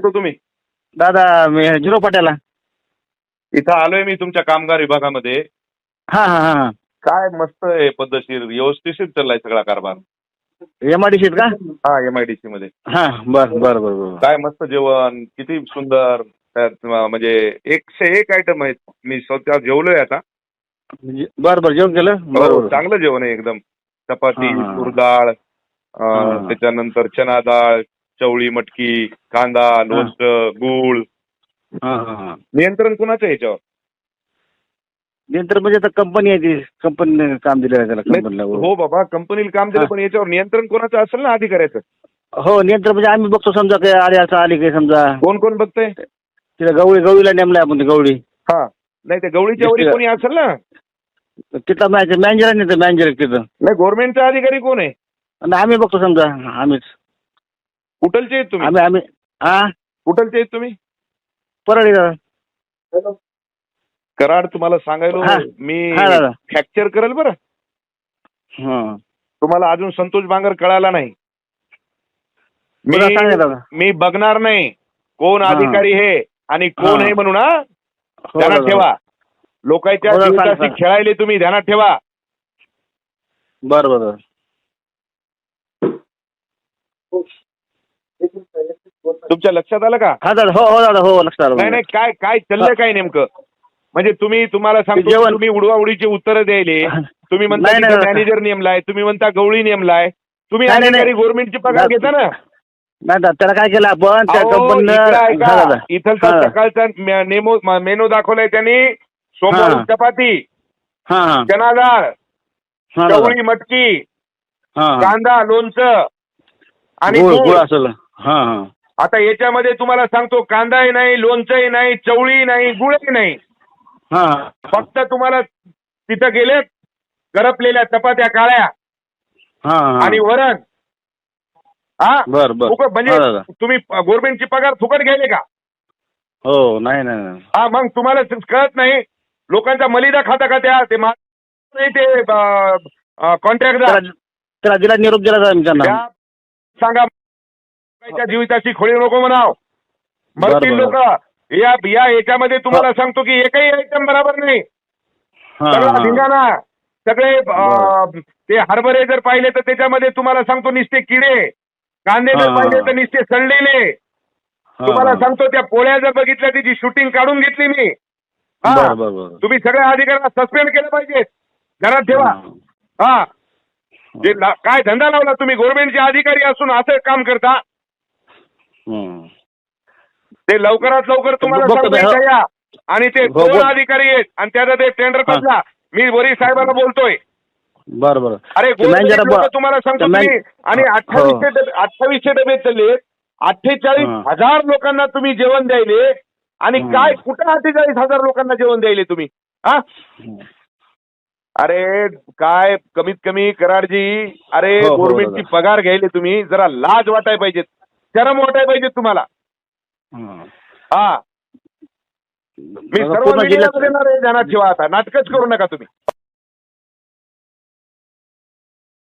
तो तुम्ही? दादा मी झिरो पाट्याला. इथं आलोय मी तुमच्या कामगार विभागामध्ये. हा हा हा काय मस्त आहे पद्धतशीर व्यवस्थित चाललाय सगळा कारभार. एम आय डी सीट का? हा एम आय डी सी मध्ये. हा बर बर बर बर. काय मस्त जेवण किती सुंदर त्यात म्हणजे एकशे एक आयटम आहेत. मी स्वतः जेवलोय आता. म्हणजे- बर बर जेवण केलं? हो, बरोबर चांगलं जेवण आहे एकदम. चपाती हा, हा. तूर डाळ अं, हा. त्याच्यानंतर चना डाळ चवळी मटकी कांदा लोणचं गूळ. हा हा हा. नियंत्रण कुणाचं आहे याच्यावर? नंतर म्हणजे आता कंपनी आहे ती. कंपनीने काम दिलेलं आहे त्याला कंपनीला हो बाबा कंपनीला काम दिलं हा. पण याच्यावर नियंत्रण कोणाचं असेल ना अधिकाऱ्याचं? हो नियंत्रण म्हणजे आम्ही बघतो समजा काय आले असं आली काही समजा. कोण कोण बघतंय? तिला गवळी गवळीला नेमलाय आपण गवळी. हा. नाही ते गवळीच्या वरी. कोणी असेल ना? मॅच मॅनेजर आहे मॅनेजर तिथं. नाही गव्हर्नमेंटचा अधिकारी कोण आहे? आणि आम्ही बघतो समजा आम्हीच. कुठलचे आहेत तुम्ही? आम्ही आम्ही हा कुठलचे आहेत तुम्ही? परळी दादा. कराड तुम्हाला सांगायलो हा. मी हा दादा. फ्रॅक्चर करेल बरं? हा. तुम्हाला अजून संतोष बांगर कळाला नाही. मी दादा. मी बघणार नाही. कोण हा. अधिकारी हे आणि कोण हा. हे म्हणून हा? हो ध्यानात दादा. ठेवा. लोकांच्या हो दादा, सांग, जीविताशी सांग. खेळायले तुम्ही ध्यानात ठेवा. बरं बरं बरं. तुमच्या लक्षात आलं का? हा दादा हो हो दादा हो लक्षात आलं नाही नाही काय काय चाललंय काय नेमकं? म्हणजे तुम्ही तुम्हाला सांगतो जेवण- तुम्ही उडवाउडीची उत्तरं द्यायले. तुम्ही म्हणता नाही, नाही, नाही. मॅनेजर नेमलाय तुम्ही म्हणता गवळी नेमलाय. तुम्ही नाही, नाही, अधिकारी नाही. गव्हर्नमेंटची पगार नाही. घेता ना नाही दादा त्याला काय केलं आपण? त्या अहो, कंपनीनं इकडं हा ऐका. दादा इथलचा हा. सकाळचा मे- नेमो म- मेनू दाखवलाय त्यांनी. सोमवारी हा. चपाती. हा हा. चना डाळ हा दादा. चवळी मटकी. हा हा. कांदा लोणचं. आणि गुळ गूळ. गुळ असेल. हा हा. आता याच्यामध्ये तुम्हाला सांगतो कांदाही नाही लोणचंही नाही चवळी नाही गुळही नाही. हा. फक्त तुम्हाला तिथं गेलेत करपलेल्या चपात्या काळ्या हा हा. आणि वरण. हा? बर बर. फुकट म्हणजे हा दादा. तुम्ही गव्हर्नमेंटची पगार फुकट घ्यायले का? हो नाही नाही नाही. हा मग तुम्हाला कळत नाही. लोकांचा मलिदा खाता का त्या ते मा- नाही ते कॉन्ट्रॅक्टदार त्याला त्याला दिला निरोप दिला जाईल त्यांना. त्या सांगा. लोकांच्या जीविताची खोळी नको म्हणाव. मरतील लोक या या याच्यामध्ये तुम्हाला सांगतो की एकही आयटम बरोबर नाही. सगळा. धिंगाणा. सगळे ते हरभरे जर पाहिले तर त्याच्यामध्ये तुम्हाला सांगतो निस्ते किडे. कांदे जर पाहिले. तर निस्ते सडलेले. तुम्हाला. सांगतो त्या पोळ्या जर बघितल्या त्याची शूटिंग काढून घेतली मी. हा. तुम्ही सगळ्या अधिकाऱ्यांना सस्पेंड केलं पाहिजे. घरात ठेवा. हा. जे काय धंदा लावला तुम्ही? गव्हर्नमेंटचे अधिकारी असून असं काम करता. ते लवकरात लवकर तुम्हाला सांगतो मी, या आणि ते हो, दोन. अधिकारी आहेत. आणि त्याचा ते टेंडर हा. बदला मी वरी साहेबांना बोलतोय. बर बर. अरे तुम्हाला सांगतो तुम्ही. आणि हो. अठ्ठावीसशे डबे अठ्ठावीसशे डबे चालले अठ्ठेचाळीस हा. हजार लोकांना तुम्ही जेवण द्यायले. आणि हा. काय कुठं अठ्ठेचाळीस हजार लोकांना जेवण द्यायले तुम्ही? हा? अरे काय कमीत कमी कराडजी अरे हो, हो, गव्हर्नमेंटची दादा. पगार घ्यायले तुम्ही. जरा लाज वाटाय पाहिजेत. शरम वाटाय पाहिजेत तुम्हाला. हा. मी सर्व पूर्ण जिल्ह्यात येणार आहे ध्यानात ठेवा आता. नाटकच करू नका तुम्ही.